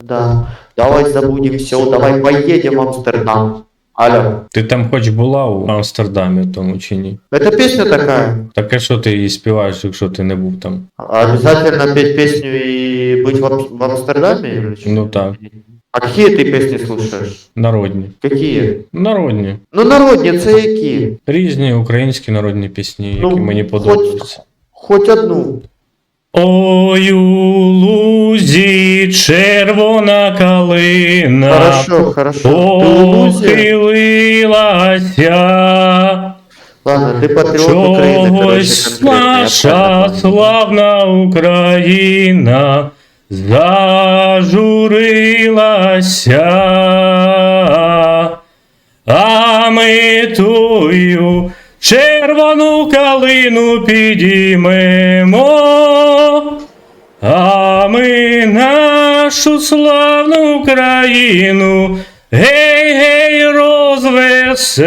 Да. Давай забудем все, давай поедем в Амстердам. Алло. Ти там хоч була у Амстердамі тому чи ні? Это песня такая. Так а що ти її співаєш, якщо ти не був там? Обязательно петь песню и быть в, Ам- в Амстердаме? или что? Ну так, А какие ты песни слушаешь? народні. Какие? Народні. Ну народні, це які? Різні українські народні пісні, які Ну, мені хоч- подобаються. Хоч одну. Ой, у лузі червона калина. Хорошо? Похилилася. Ладно, ти патріот України, короче, Чогось наша славна Україна зажурилася, а ми тую червону калину підіймемо, а ми нашу славну Україну гей, гей, розвеселимо.